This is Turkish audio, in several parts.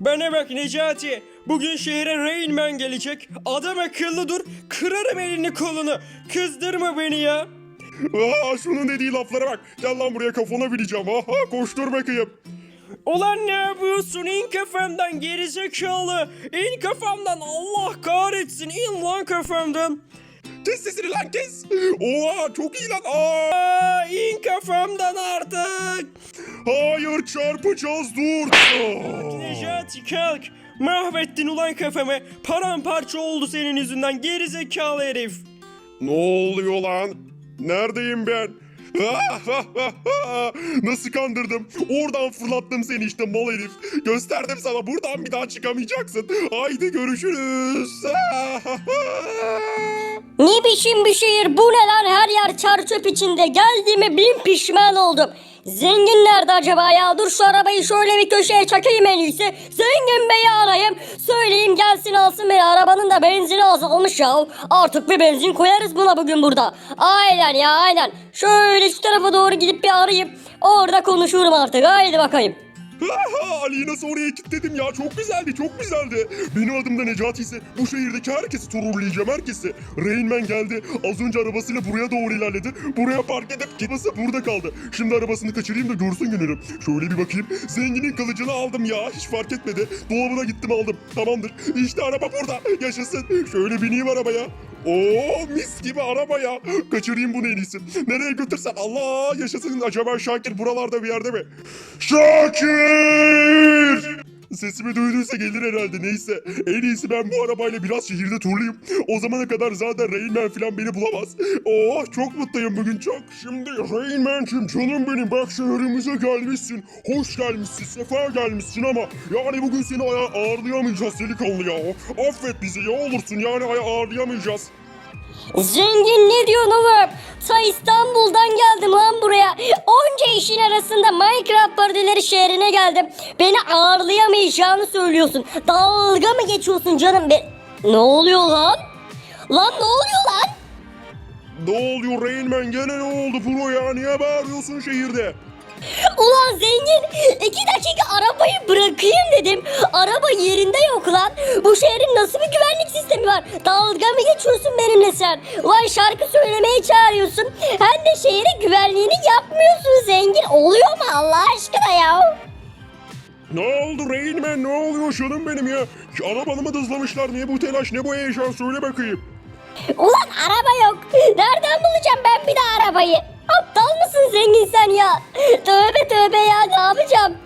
Bana bak Necati. Bugün şehre Rain Man gelecek. Adam akıllı dur. Kırarım elini kolunu. Kızdırma beni ya. Aa, şunun dediği laflara bak. Gel lan buraya kafana bineceğim. Aha, koştur bakayım. Ulan ne yapıyorsun? İn kafamdan gerizekalı. İn kafamdan Allah kahretsin. İn lan kafamdan. Kes sesini lan kes. Oha çok iyi lan. Aa, Aa, in kafamdan artık. Hayır çarpacağız dur. Aa. Necati kalk. Mahvettin ulan kafamı. Paramparça oldu senin yüzünden gerizekalı herif. Ne oluyor lan? Neredeyim ben? Nasıl kandırdım? Oradan fırlattım seni işte mal herif. Gösterdim sana buradan bir daha çıkamayacaksın. Haydi görüşürüz. Ne biçim bir şehir bu ne lan her yer çar çöp içinde geldiğime bin pişman oldum. Zengin nerede acaba ya? Dur şu arabayı şöyle bir köşeye çakayım en iyisi. Zengin beyi arayayım. Söyleyeyim gelsin alsın beni. Arabanın da benzini azalmış ya. Artık bir benzin koyarız buna bugün burada. Aynen ya aynen. Şöyle şu tarafa doğru gidip bir arayıp orada konuşurum artık. Haydi bakayım. Ali'yi nasıl oraya kilitledim ya çok güzeldi çok güzeldi. Benim adım da Necati ise bu şehirdeki herkesi tururlayacağım herkesi. Rain Man geldi az önce arabasıyla buraya doğru ilerledi. Buraya park edip gitmesi burada kaldı. Şimdi arabasını kaçırayım da görsün gününü. Şöyle bir bakayım. Zenginin kılıcını aldım ya hiç fark etmedi. Dolabına gittim aldım tamamdır. İşte araba burada yaşasın. Şöyle bineyim arabaya. Oo mis gibi araba ya. Kaçırayım bunu en iyisi. Nereye götürsen Allah yaşasın. Acaba Şakir buralarda bir yerde mi? Şakir! Sesimi duyduysa gelir herhalde neyse. En iyisi ben bu arabayla biraz şehirde turlayayım. O zamana kadar zaten Rain Man falan beni bulamaz. Oh çok mutluyum bugün çok. Şimdi Rain Man'cim canım benim bak şehrimize gelmişsin. Hoş gelmişsin, sefa gelmişsin ama yani bugün seni aya ağırlayamayacağız delikanlı ya. Affet bizi ya olursun yani aya ağırlayamayacağız. Zengin ne diyorsun oğlum? Ta İstanbul'dan geldim lan buraya. Onca işin arasında Minecraft partileri şehrine geldim. Beni ağırlayamayacağını söylüyorsun. Dalga mı geçiyorsun canım? Be ne oluyor lan? Lan ne oluyor lan? Ne oluyor Rain Man gene ne oldu Pro ya niye bağırıyorsun şehirde? Ulan zengin iki dakika arabayı bırakayım dedim. Araba yerinde yok lan. Bu şehrin nasıl bir güvenlik sistemi var? Dalga mı geçiyorsun benimle sen? Ulan şarkı söylemeye çağırıyorsun. Hem de şehrin güvenliğini yapmıyorsun zengin. Oluyor mu Allah aşkına ya? Ne oldu Rain Man ne oluyor canım benim ya? Arabanı mı dızlamışlar niye bu telaş ne bu heyecan söyle bakayım. Ulan araba yok. Nereden bulacağım ben bir de arabayı? Aptal mısın zengin sen ya? Tövbe tövbe ya ne yapacağım?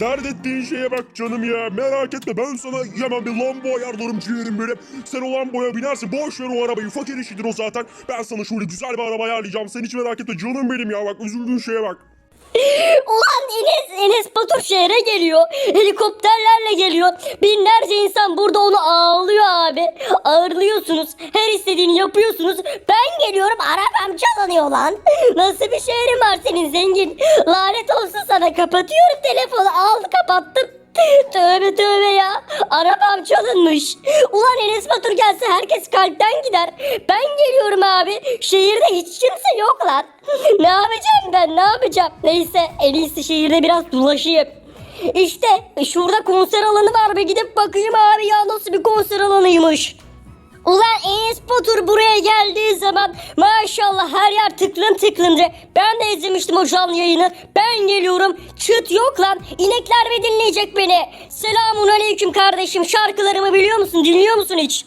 Dert ettiğin şeye bak canım ya merak etme ben sana hemen bir Lambo ayarlarım ciğerim böyle. Sen o Lambo'ya binersin boş ver o arabayı fakir işidir o zaten. Ben sana şöyle güzel bir araba ayarlayacağım sen hiç merak etme canım benim ya bak üzüldüğün şeye bak. Ulan Enes, Enes Batur şehre geliyor. Helikopterlerle geliyor. Binlerce insan burada onu ağlıyor abi. Ağırlıyorsunuz. Her istediğini yapıyorsunuz. Ben geliyorum arabam çalınıyor lan. Nasıl bir şehrin var senin zengin? Lanet olsun sana kapatıyorum telefonu. Al kapattım. Tövbe tövbe ya. Arabam çalınmış. Ulan Enes Batur gelse herkes kalpten gider. Ben geliyorum abi. Şehirde hiç kimse yok lan. ne yapacağım ben ne yapacağım? Neyse en iyisi şehirde biraz dolaşayım. İşte şurada konser alanı var be gidip bakayım abi ya nasıl bir konser alanıymış. Ulan Enes Batur buraya geldiği zaman maşallah her yer tıklım tıklımdı. Ben de izlemiştim o canlı yayını. Ben geliyorum. Çıt yok lan. İnekler mi dinleyecek beni? Selamun aleyküm kardeşim. Şarkılarımı biliyor musun? Dinliyor musun hiç?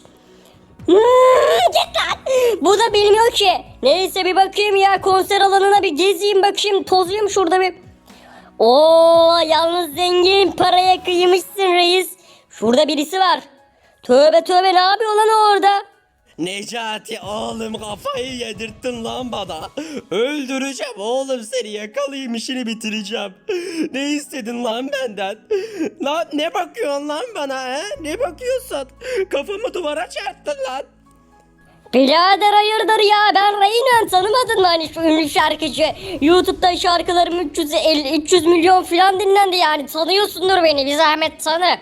Hmm. Bu da bilmiyor ki. Neyse bir bakayım ya konser alanına bir gezeyim bakayım. Tozayım şurada bir. Oo yalnız zengin paraya kıymışsın reis. Şurada birisi var. Tövbe tövbe ne yapıyor lan orada? Necati oğlum kafayı yedirttin lan bana. Öldüreceğim oğlum seni yakalayayım işini bitireceğim. Ne istedin lan benden? Lan ne bakıyorsun lan bana he? Ne bakıyorsun? Kafamı duvara çarptın lan. Birader hayırdır ya ben Reynan tanımadın mı hani şu ünlü şarkıcı YouTube'da şarkılarım 350 300 milyon falan dinlendi yani tanıyorsundur beni bir zahmet tanı.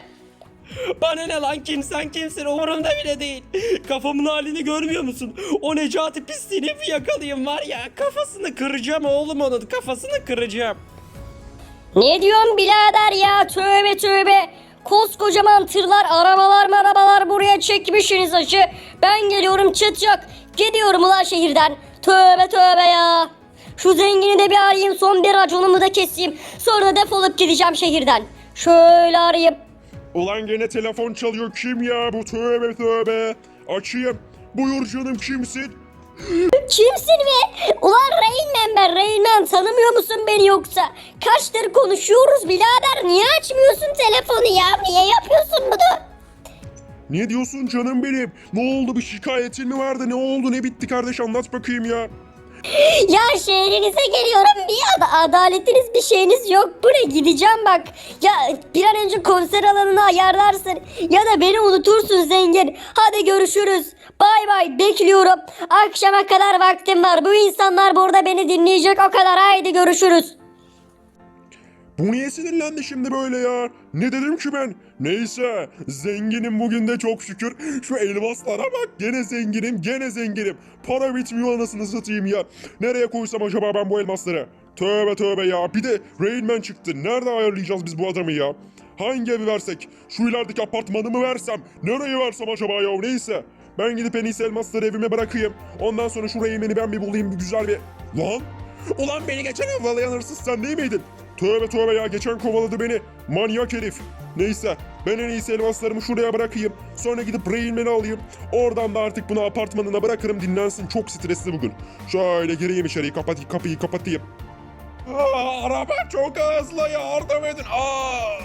Bana ne lan kimsen kimsin umurumda bile değil. Kafamın halini görmüyor musun? O Necati pisliğini bir yakalayayım var ya. Kafasını kıracağım oğlum onun kafasını kıracağım. Ne diyorsun birader ya tövbe tövbe. Koskocaman tırlar, arabalar marabalar buraya çekmişsiniz acı. Ben geliyorum çıt yok. Gidiyorum ulan şehirden. Tövbe tövbe ya. Şu zengini de bir arayayım son bir raconumu da keseyim. Sonra defolup gideceğim şehirden. Şöyle arayayım. Ulan gene telefon çalıyor kim ya bu tövbe tövbe. Açayım. Buyur canım kimsin? Kimsin be? Ulan Rain Man ben Rain Man tanımıyor musun beni yoksa? Kaçtır konuşuyoruz birader niye açmıyorsun telefonu ya? Niye yapıyorsun bunu? Ne diyorsun canım benim? Ne oldu bir şikayetin mi vardı? Ne oldu ne bitti kardeş anlat bakayım ya. Ya şehrinize geliyorum bir ad adaletiniz bir şeyiniz yok. Bu ne gideceğim bak. Ya bir an önce konser alanını ayarlarsın. Ya da beni unutursun zengin. Hadi görüşürüz. Bay bay bekliyorum. Akşama kadar vaktim var. Bu insanlar burada beni dinleyecek o kadar. Haydi görüşürüz. Bu niye sinirlendi şimdi böyle ya? Ne dedim ki ben? Neyse zenginim bugün de çok şükür. Şu elmaslara bak gene zenginim gene zenginim. Para bitmiyor anasını satayım ya. Nereye koysam acaba ben bu elmasları? Tövbe tövbe ya. Bir de Rain Man çıktı. Nerede ayarlayacağız biz bu adamı ya? Hangi evi versek? Şu ilerideki apartmanı mı versem? Nereye versem acaba ya? Neyse. Ben gidip en iyisi elmasları evime bırakayım. Ondan sonra şu Rain Man'i ben bir bulayım bir güzel bir... Lan! Ulan beni geçen kovalayan hırsız sen değil miydin? Tövbe tövbe ya geçen kovaladı beni. Manyak herif. Neyse ben en iyisi elmaslarımı şuraya bırakayım. Sonra gidip Rain Man'i alayım. Oradan da artık bunu apartmanına bırakırım dinlensin. Çok stresli bugün. Şöyle gireyim içeriye kapat, kapıyı kapatayım. Aa, araba çok hızlı yardım edin. Aa,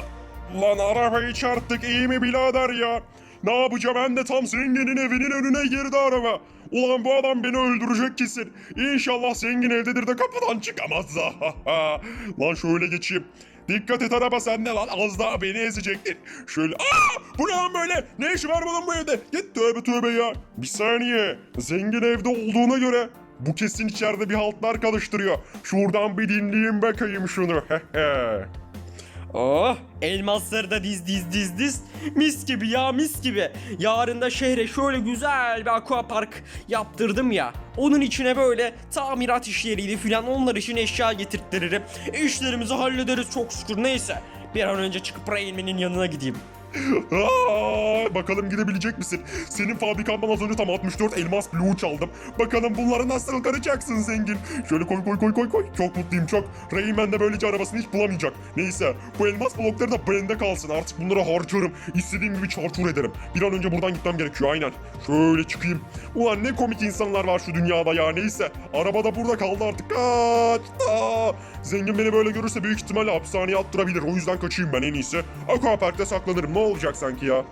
lan arabayı çarptık iyi mi birader ya? Ne yapacağım ben de tam zenginin evinin önüne girdi araba. Ulan bu adam beni öldürecek kesin. İnşallah zengin evdedir de kapıdan çıkamaz. lan şöyle geçeyim. Dikkat et araba sende lan az daha beni ezecektin. Şöyle aa bu ne lan böyle ne işi var bunun bu evde git tövbe tövbe ya. Bir saniye zengin evde olduğuna göre bu kesin içeride bir haltlar karıştırıyor. Şuradan bir dinleyeyim bakayım şunu. Oh elmasları da diz diz diz diz. Mis gibi ya mis gibi. Yarın da şehre şöyle güzel bir aquapark yaptırdım ya. Onun içine böyle tamirat işleriydi filan onlar için eşya getirttiririm. İşlerimizi hallederiz çok şükür neyse. Bir an önce çıkıp Rain Man'in yanına gideyim. Aa, bakalım gidebilecek misin? Senin fabrikandan az önce tam 64 elmas bloğu çaldım. Bakalım bunları nasıl karacaksın zengin? Şöyle koy koy koy koy koy. Çok mutluyum çok. Rayman de böylece arabasını hiç bulamayacak. Neyse bu elmas blokları da bende kalsın. Artık bunları harcarım. İstediğim gibi çarçur ederim. Bir an önce buradan gitmem gerekiyor aynen. Şöyle çıkayım. Ulan ne komik insanlar var şu dünyada ya neyse. Araba da burada kaldı artık. Kaç. Aa, zengin beni böyle görürse büyük ihtimalle hapishaneye attırabilir. O yüzden kaçayım ben en iyisi. Aquapark'ta saklanırım. Ne olacak sanki ya?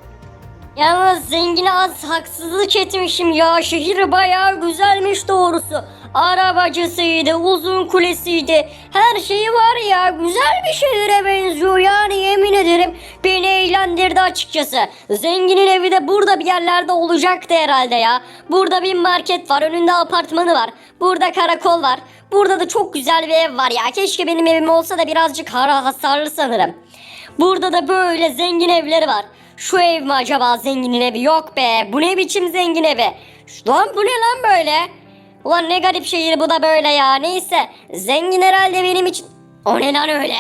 Yalnız zengine az haksızlık etmişim ya. Şehir bayağı güzelmiş doğrusu. Arabacısıydı, uzun kulesiydi. Her şeyi var ya. Güzel bir şehire benziyor yani yemin ederim. Beni eğlendirdi açıkçası. Zenginin evi de burada bir yerlerde olacaktı herhalde ya. Burada bir market var, önünde apartmanı var. Burada karakol var. Burada da çok güzel bir ev var ya. Keşke benim evim olsa da birazcık hara hasarlı sanırım. Burada da böyle zengin evleri var. Şu ev mi acaba zenginin evi? Yok be. Bu ne biçim zengin evi? Lan bu ne lan böyle? Ulan ne garip şehir bu da böyle ya. Neyse. Zengin herhalde benim için. O ne lan öyle?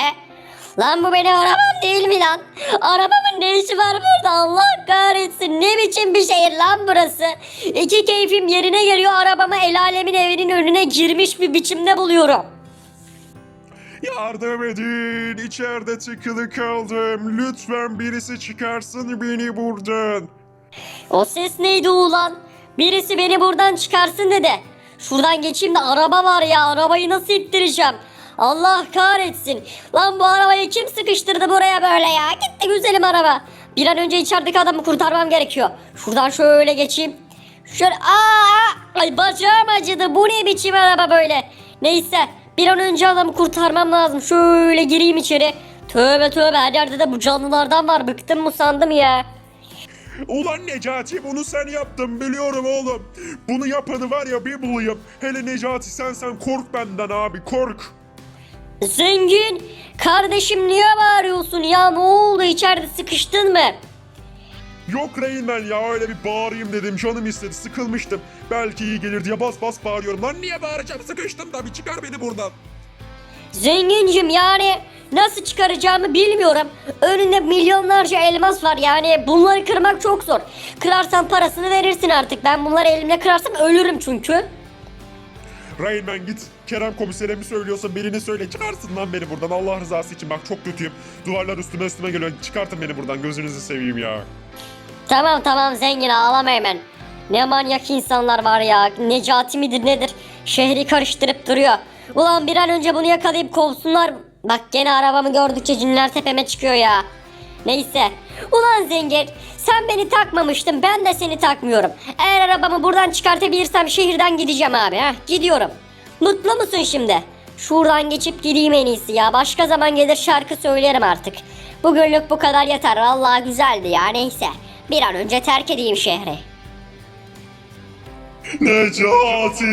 Lan bu benim arabam değil mi lan? Arabamın ne işi var burada Allah kahretsin. Ne biçim bir şehir lan burası? İki keyfim yerine geliyor arabamı el alemin evinin önüne girmiş bir biçimde buluyorum. Yardım edin. İçeride tıkılı kaldım. Lütfen birisi çıkarsın beni buradan. O ses neydi ulan? Birisi beni buradan çıkarsın dedi. Şuradan geçeyim de araba var ya arabayı nasıl ittireceğim? Allah kahretsin. Lan bu arabayı kim sıkıştırdı buraya böyle ya? Gitti güzelim araba. Bir an önce içerideki adamı kurtarmam gerekiyor. Şuradan şöyle geçeyim. Şöyle aa, ay bacağım acıdı. Bu ne biçim araba böyle? Neyse bir an önce adamı kurtarmam lazım. Şöyle gireyim içeri. Tövbe tövbe her yerde de bu canlılardan var. Bıktım mı sandım ya. Ulan Necati bunu sen yaptın biliyorum oğlum. Bunu yapanı var ya bir bulayım. Hele Necati sen sen kork benden abi kork. Zengin, kardeşim niye bağırıyorsun ya? Ne oldu içeride sıkıştın mı? Yok Reynmen ya öyle bir bağırayım dedim canım istedi sıkılmıştım. Belki iyi gelir diye bas bas bağırıyorum. Lan niye bağıracağım sıkıştım da bir çıkar beni buradan. Zengincim yani Nasıl çıkaracağımı bilmiyorum. Önünde milyonlarca elmas var yani bunları kırmak çok zor. Kırarsan parasını verirsin artık. Ben bunları elimle kırarsam ölürüm çünkü. Rain Man git. Kerem komisere mi söylüyorsa birini söyle. Çıkarsın lan beni buradan Allah rızası için. Bak çok kötüyüm. Duvarlar üstüme üstüme geliyor. Çıkartın beni buradan gözünüzü seveyim ya. Tamam tamam zengin ağlama hemen. Ne manyak insanlar var ya. Necati midir nedir? Şehri karıştırıp duruyor. Ulan bir an önce bunu yakalayıp kovsunlar. Bak gene arabamı gördükçe cinler tepeme çıkıyor ya. Neyse. Ulan zengin sen beni takmamıştın ben de seni takmıyorum. Eğer arabamı buradan çıkartabilirsem şehirden gideceğim abi. Heh, gidiyorum. Mutlu musun şimdi? Şuradan geçip gideyim en iyisi ya. Başka zaman gelir şarkı söylerim artık. Bugünlük bu kadar yeter. Vallahi güzeldi ya neyse. Bir an önce terk edeyim şehri. Necati!